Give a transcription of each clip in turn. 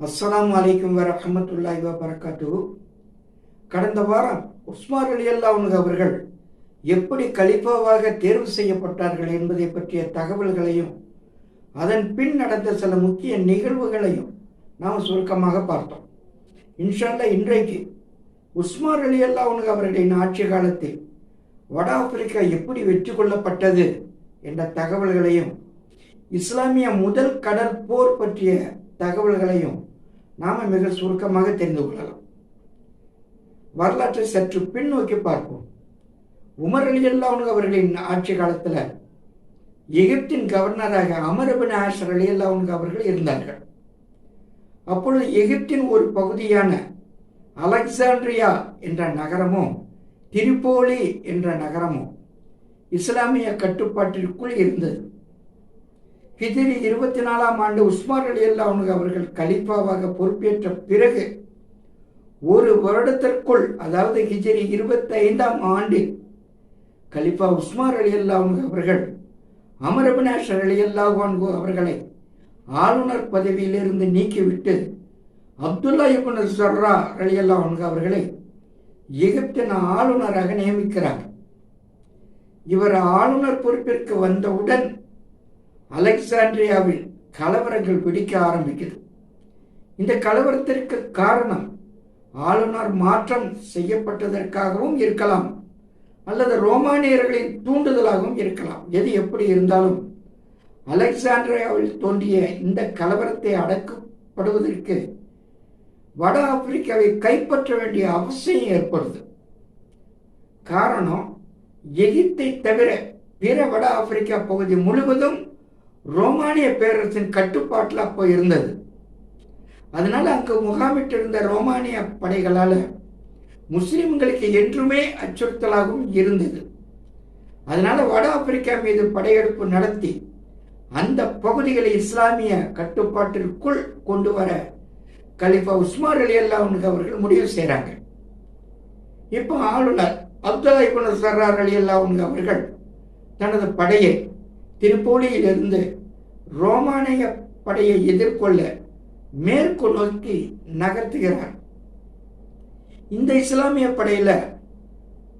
அஸ்ஸலாமு அலைக்கும் வரஹமத்துல்லாஹி வரகாத்து கடந்த வாரம் உஸ்மான் அலி அல்லாவுங்க அவர்கள் எப்படி கலிஃபாவாக தேர்வு செய்யப்பட்டார்கள் என்பதை பற்றிய தகவல்களையும் அதன் பின் நடந்த சில முக்கிய நிகழ்வுகளையும் நாம் சுருக்கமாக பார்த்தோம். இன்ஷால்ல இன்றைக்கு உஸ்மான் அலி அல்லாவுங்க அவர்களின் ஆட்சி காலத்தில் வட ஆப்பிரிக்கா எப்படி வெற்றி கொள்ளப்பட்டது என்ற தகவல்களையும் இஸ்லாமிய முதல் கடற்போர் பற்றிய தகவல்களையும் நாம் மிக சுருக்கமாக தெரிந்து கொள்ளலாம். வரலாற்றை சற்று பின்னோக்கி பார்ப்போம். உமர் அலி அல்லாஹ் அவர்களின் ஆட்சி காலத்தில் எகிப்தின் கவர்னராக அமரபின் ஆஷர் அலி அல்லாஹ் அவர்கள் இருந்தார்கள். அப்பொழுது எகிப்தின் ஒரு பகுதியான அலெக்சாண்ட்ரியா என்ற நகரமும் திரிபோலி என்ற நகரமும் இஸ்லாமிய கட்டுப்பாட்டிற்குள் இருந்தது. ஹிஜிரி இருபத்தி நாலாம் ஆண்டு உஸ்மான் அலி அல்லாவுங்க அவர்கள் கலிஃபாவாக பொறுப்பேற்ற பிறகு ஒரு வருடத்திற்குள் அதாவது ஹிஜிரி இருபத்தி ஐந்தாம் ஆண்டில் கலிஃபா உஸ்மான் அலி அல்லாவுங்க அவர்கள் அமரபினாஷர் அலி அல்லாஹான்கு அவர்களை ஆளுநர் பதவியிலிருந்து நீக்கிவிட்டு அப்துல்லா இபுன் சர்ரா அலி அல்லாஹான்கு அவர்களை எகிப்தின் ஆளுநராக நியமிக்கிறார். இவர் ஆளுநர் பொறுப்பிற்கு வந்தவுடன் அலெக்சாண்ட்ரியாவில் கலவரங்கள் பிடிக்க ஆரம்பிக்குது. இந்த கலவரத்திற்கு காரணம் ஆளுநர் மாற்றம் செய்யப்பட்டதற்காகவும் இருக்கலாம் அல்லது ரோமானியர்களின் தூண்டுதலாகவும் இருக்கலாம். எது எப்படி இருந்தாலும் அலெக்சாண்ட்ரியாவில் தோன்றிய இந்த கலவரத்தை அடக்கப்படுவதற்கு வட ஆப்பிரிக்காவை கைப்பற்ற வேண்டிய அவசியம் ஏற்படுது. காரணம் எகிப்தை தவிர பிற வட ஆப்பிரிக்கா பகுதி முழுவதும் ரோமானிய பேரரசின் கட்டுப்பாட்டில் அப்போ இருந்தது. அதனால் அங்கு முகாமிட்டிருந்த ரோமானிய படைகளால் முஸ்லிம்களுக்கு என்றுமே அச்சுறுத்தலாகவும் இருந்தது. அதனால் வட ஆப்பிரிக்கா மீது படையெடுப்பு நடத்தி அந்த பகுதிகளை இஸ்லாமிய கட்டுப்பாட்டிற்குள் கொண்டு வர கலிஃபா உஸ்மார் அலி அல்லாவுக்கு அவர்கள் முடிவு செய்கிறாங்க இப்போ ஆளுநர் அப்துல்லா இபுன் சர்ரார் அலி அல்லாவுங்க அவர்கள் தனது படையை திருப்போலியிலிருந்து ரோமானிய படையை எதிர்கொள்ள மேற்கு நோக்கி நகர்த்துகிறார். இந்த இஸ்லாமிய படையில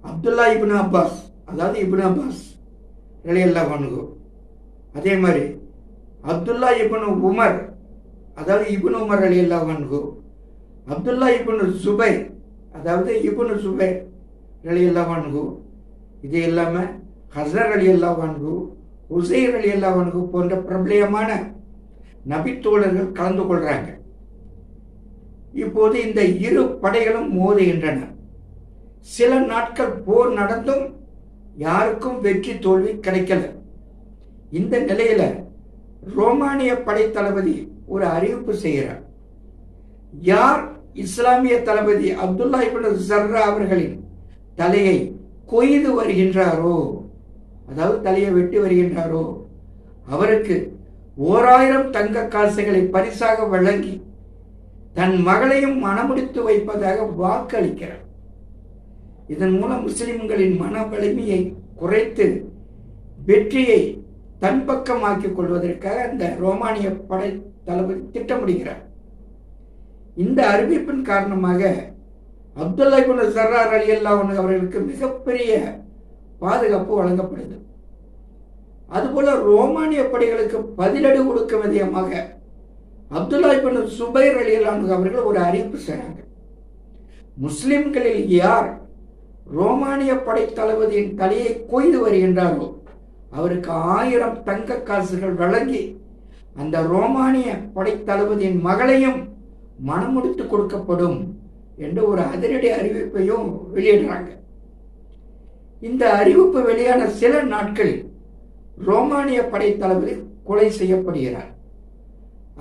அப்துல்லா இபின் அப்பாஸ் அதாவது இபின் அப்பாஸ் ரலியல்லா வன்கு அதே மாதிரி அப்துல்லா இபின் உமர் அதாவது இபின் உமர் அலியல்லா வன்கு அப்துல்லா இபின் சுபை அதாவது இபின் சுபை ரலியல்லா வன்கு இது இல்லாமல் ஹசர் அலி அல்லா வன்கு உசைர் அலி அல்லா போன்ற பிரபலியமான நபித்தோழர்கள் கலந்து கொள்றாங்க. இப்போது இந்த இரு படைகளும் மோதுகின்றன. சில நாட்கள் போர் நடந்தும் யாருக்கும் வெற்றி தோல்வி கிடைக்கல. இந்த நிலையில ரோமானிய படை தளபதி ஒரு அறிவிப்பு செய்கிறார். யார் இஸ்லாமிய தளபதி அப்துல்லா இபின் சர்ரா அவர்களின் தலையை கொய்து வருகின்றாரோ அதாவது தலையை வெட்டி வருகின்றாரோ? அவருக்கு ஓராயிரம் தங்க காசுகளை பரிசாக வழங்கி தன் மகளையும் மனமுடித்து வைப்பதாக வாக்களிக்கிறார். இதன் மூலம் முஸ்லிம்களின் மன வலிமையை குறைத்து வெற்றியை தன் பக்கமாக்கிக் கொள்வதற்காக அந்த ரோமானிய படை தளபதி திட்டமிடுகிறார். இந்த அறிவிப்பின் காரணமாக அப்துல்லா குன் சர்ரார் அலி அல்லாஹ் அவர்களுக்கு மிகப்பெரிய பாதுகாப்பு வழங்கப்படுது. அதுபோல ரோமானிய படைகளுக்கு பதிலடி கொடுக்கும் விதமாக அப்துல்லா இபின் சுபைர் அலி அவர்கள் ஒரு அறிவிப்பு செய்கிறாங்க முஸ்லிம்களில் யார் ரோமானிய படை தளபதியின் தலையை கொய்து வருகின்றாரோ அவருக்கு ஆயிரம் தங்க காசுகள் வழங்கி அந்த ரோமானிய படை தளபதியின் மகளையும் மனமுடித்து கொடுக்கப்படும் என்று ஒரு அதிரடி அறிவிப்பையும் வெளியிடுறாங்க. இந்த அறிவிப்பு வெளியான சில நாட்களில் ரோமானிய படைத்தளபதி கொலை செய்யப்படுகிறார்.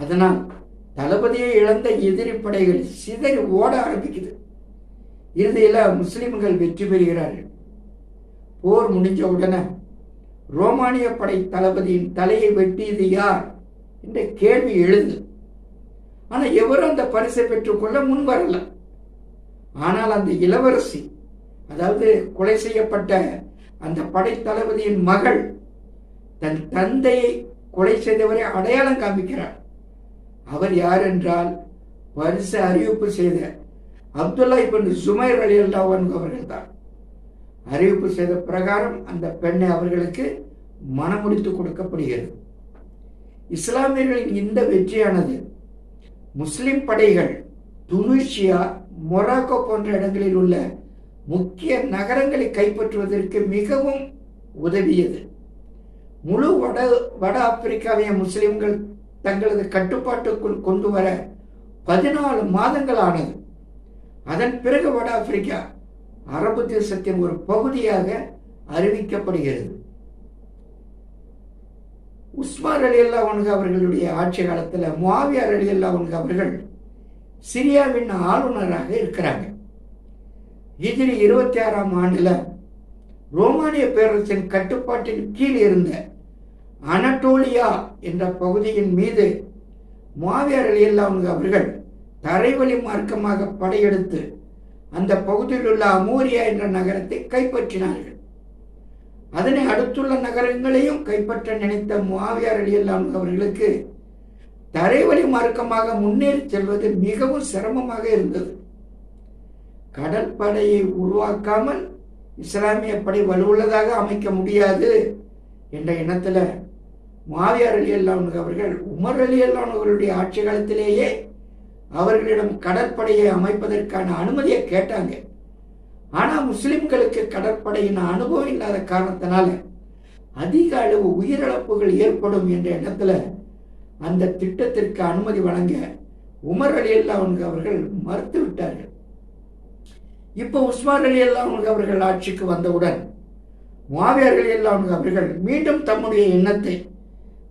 அதனால் தளபதியை இழந்த எதிரி படைகள் சிதறி ஓட ஆரம்பிக்குது. இறுதியில் முஸ்லிம்கள் வெற்றி பெறுகிறார்கள். போர் முடிஞ்ச உடனே ரோமானிய படை தளபதியின் தலையை வெட்டியது யார் என்ற கேள்வி எழுது ஆனால் எவரும் அந்த பரிசை பெற்றுக்கொள்ள முன் வரல ஆனால் அந்த இளவரசி அதாவது கொலை செய்யப்பட்ட அந்த படைத்தளபதியின் மகள் தன் தந்தையை கொலை செய்தவரை அடையாளம் காமிக்கிறார் அவர் யார் என்றால் பரிசு அறிவிப்பு செய்த அப்துல்லா இப்ப சுமைர் அலி அல்லாவன் அவர்கள் தான். அறிவிப்பு செய்த பிரகாரம் அந்த பெண்ணை அவர்களுக்கு மனமுடித்து கொடுக்கப்படுகிறது. இஸ்லாமியர்களின் இந்த வெற்றியானது முஸ்லிம் படைகள் துனிஷியா மொராக்கோ போன்ற இடங்களில் உள்ள முக்கிய நகரங்களை கைப்பற்றுவதற்கு மிகவும் உதவியது. முழு வட வட ஆப்பிரிக்காவிய முஸ்லிம்கள் தங்களது கட்டுப்பாட்டுக்குள் கொண்டு வர பதினாலு மாதங்கள் ஆனது அதன் பிறகு வட ஆப்பிரிக்கா அரபு தேசத்தின் ஒரு பகுதியாக அறிவிக்கப்படுகிறது. உஸ்மான் அலி அல்லா அவர்களுடைய ஆட்சி காலத்தில் முவாவியார் அலி அல்லா அவர்கள் சிரியாவின் ஆளுநராக இருக்கிறாங்க. ஹிஜ்ரி இருபத்தி ஆறாம் ஆண்டுல ரோமானிய பேரரசின் கட்டுப்பாட்டின் கீழ் இருந்த அனட்டோலியா என்ற பகுதியின் மீது மாவியர் அலியல்லாங்க அவர்கள் தரைவழி மார்க்கமாக படையெடுத்து அந்த பகுதியில் உள்ள அமோரியா என்ற நகரத்தை கைப்பற்றினார்கள். அதனை அடுத்துள்ள நகரங்களையும் கைப்பற்ற நினைத்த மாவியார் அலியல்லாங்க அவர்களுக்கு தரைவழி மார்க்கமாக முன்னேறி செல்வது மிகவும் சிரமமாக இருந்தது. கடற்படையை உருவாக்காமல் இஸ்லாமிய படை வலுவுள்ளதாக அமைக்க முடியாது என்ற எண்ணத்தில் மாவியார் அலி அல்லான் அவர்கள் உமர் அலி அல்லான் அவர்களுடைய ஆட்சி காலத்திலேயே அவர்களிடம் கடற்படையை அமைப்பதற்கான அனுமதியை கேட்டாங்க. ஆனால் முஸ்லிம்களுக்கு கடற்படையின் அனுபவம் இல்லாத காரணத்தினால அதிக அளவு உயிரிழப்புகள் ஏற்படும் என்ற எண்ணத்தில் அந்த திட்டத்திற்கு அனுமதி வழங்க உமர் அலி அல்லாவுங்க அவர்கள் மறுத்து விட்டார்கள். இப்போ உஸ்மான் அலி அல்லாவுங்க அவர்கள் ஆட்சிக்கு வந்தவுடன் மாவியார் அலி அல்லாவுங்க அவர்கள் மீண்டும் தம்முடைய எண்ணத்தை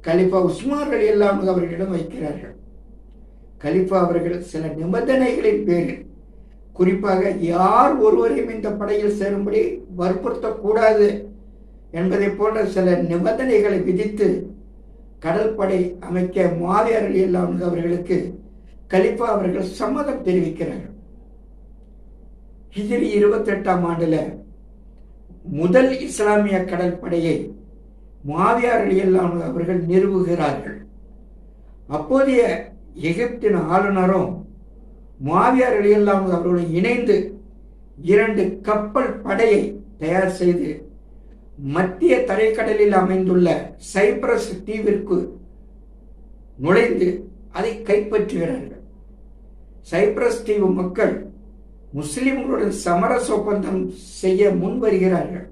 கலிஃபா உஸ்மான் அலி அல்லாவுங்க அவர்களிடம் வைக்கிறார்கள். கலிஃபா அவர்கள் சில நிபந்தனைகளின் பேரில் குறிப்பாக யார் ஒருவரையும் இந்த படையில் சேரும்படி வற்புறுத்தக்கூடாது என்பதை போன்ற சில நிபந்தனைகளை விதித்து கடற்படை அமைக்க மாவியார் அலி அவர்களுக்கு கலிஃபா அவர்கள் சம்மதம் தெரிவிக்கிறார்கள். ஹிஜிரி இருபத்தி எட்டாம் ஆண்டுல முதல் இஸ்லாமிய கடற்படையை மாவியார் அலி அவர்கள் நிறுவுகிறார்கள். அப்போதைய எகிப்தின் ஆளுநரும் மாவியார் அலியல்லாம் அவர்களுடன் இணைந்து இரண்டு கப்பல் படையை தயார் செய்து மத்திய தரைக்கடலில் அமைந்துள்ள சைப்ரஸ் தீவிற்கு நுழைந்து அதை கைப்பற்றுகிறார்கள். சைப்ரஸ் தீவு மக்கள் முஸ்லிம்களுடன் சமரச ஒப்பந்தம் செய்ய முன் வருகிறார்கள்.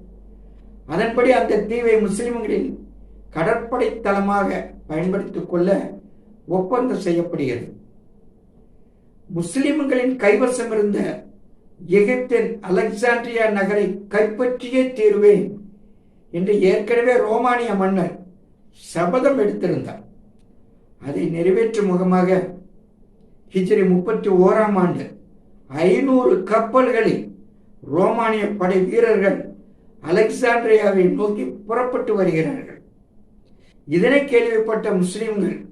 அதன்படி அந்த தீவை முஸ்லிம்களின் கடற்படை தளமாக பயன்படுத்திக் கொள்ள ஒப்பந்தம் செய்யப்படுகிறது. முஸ்லிம்களின் கைவசம் இருந்த எகிப்தின் அலெக்சாண்ட்ரியா நகரை கைப்பற்றியே தீர்வேன் என்று ஏற்கனவே ரோமானிய மன்னர் சபதம் எடுத்திருந்தார். அதை நிறைவேற்றும் முகமாக ஹிஜ்ரி முப்பத்தி ஓராம் ஆண்டு ஐநூறு கப்பல்களில் ரோமானிய படை வீரர்கள் அலெக்சாண்ட்ரியாவை நோக்கி புறப்பட்டு வருகிறார்கள். இதனை கேள்விப்பட்ட முஸ்லிம்கள்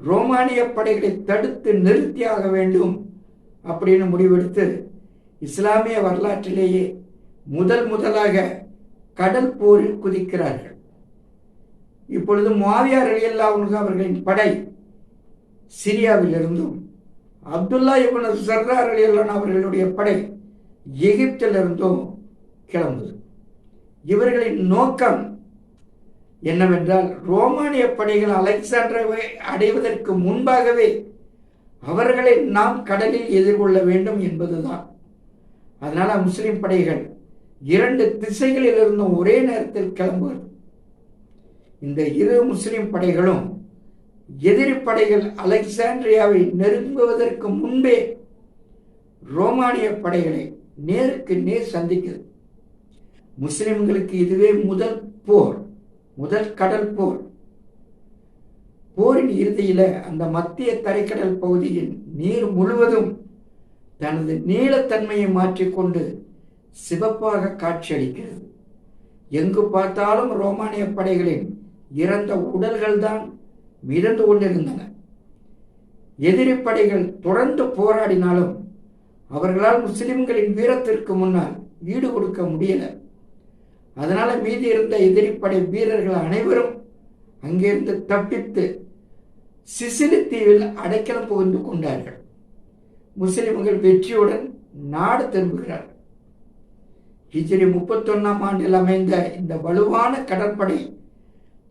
ரோமானிய படைகளை தடுத்து நிறுத்தியாக வேண்டும் அப்படின்னு முடிவெடுத்து இஸ்லாமிய வரலாற்றிலேயே முதல் முதலாக கடல் போரில் குதிக்கிறார்கள். இப்பொழுது மாவியார் அலியல்லா அவர்களின் படை சிரியாவிலிருந்தும் அப்துல்லா இவன சர்தார் அலியல்லான் அவர்களுடைய படை எகிப்திலிருந்தும் கிளம்புது. இவர்களின் நோக்கம் என்னவென்றால் ரோமானிய படைகள் அலெக்சாண்டரை அடைவதற்கு முன்பாகவே அவர்களை நாம் கடலில் எதிர்கொள்ள வேண்டும் என்பதுதான். அதனால முஸ்லிம் படைகள் இரண்டு திசைகளில் இருந்தும் ஒரே நேரத்தில் கிளம்புவது இந்த இரு முஸ்லிம் படைகளும் எதிரி படைகள் அலெக்சாண்ட்ரியாவை நெருங்குவதற்கு முன்பே ரோமானிய படைகளை நேருக்கு நேர் சந்திக்கிறது. முஸ்லிம்களுக்கு இதுவே முதல் போர் முதல் கடல் போர். போரின் இறுதியில் அந்த மத்திய தரைக்கடல் பகுதியின் நீர் முழுவதும் தனது நீளத்தன்மையை மாற்றிக்கொண்டு சிவப்பாக காட்சியளிக்கிறது. எங்கு பார்த்தாலும் ரோமானிய படைகளின் இறந்த உடல்கள்தான் மிதந்து கொண்டிருந்தன. எதிரிப்படைகள் தொடர்ந்து போராடினாலும் அவர்களால் முஸ்லிம்களின் வீரத்திற்கு முன்னால் ஈடு கொடுக்க முடியல. அதனால மீதி இருந்த எதிரிப்படை வீரர்கள் அனைவரும் அங்கிருந்து தப்பித்து சிசிலி தீவில் அடைக்கலம் புகுந்து கொண்டார்கள். முஸ்லிம்கள் வெற்றியுடன் நாடு திரும்புகிறார்கள். ஹிஜ்ரி முப்பத்தொன்னாம் ஆண்டில் அமைந்த இந்த வலுவான கடற்படை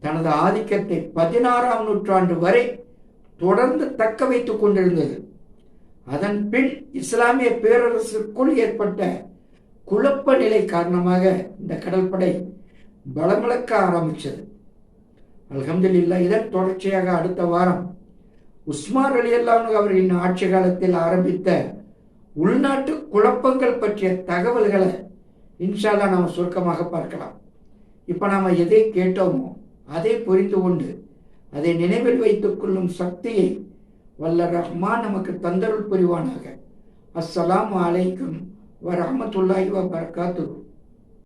தனது ஆதிக்கத்தை பதினாறாம் நூற்றாண்டு வரை தொடர்ந்து தக்க வைத்துக் கொண்டிருந்தது. அதன் பின் இஸ்லாமிய பேரரசுக்குள் ஏற்பட்ட குழப்ப நிலை காரணமாக இந்த கடற்படை பலமிழக்க ஆரம்பித்தது அல்ஹம்துலில்லா இதன் தொடர்ச்சியாக அடுத்த வாரம் உஸ்மான் அலி அல்லாஹ் அவர்களின் ஆட்சி காலத்தில் ஆரம்பித்த உள்நாட்டு குழப்பங்கள் பற்றிய தகவல்களை இன்ஷால்லா நாம் சுருக்கமாக பார்க்கலாம். இப்போ நாம் எதை கேட்டோமோ அதை புரிந்து கொண்டு அதை நினைவில் வைத்துக் கொள்ளும் சக்தியை வல்ல ரஹ்மான் நமக்கு தந்தருள் புரிவானாக. அஸ்ஸலாம் அலைக்கும் வரஹமத்துல்லாஹி வபரகாத்துஹு.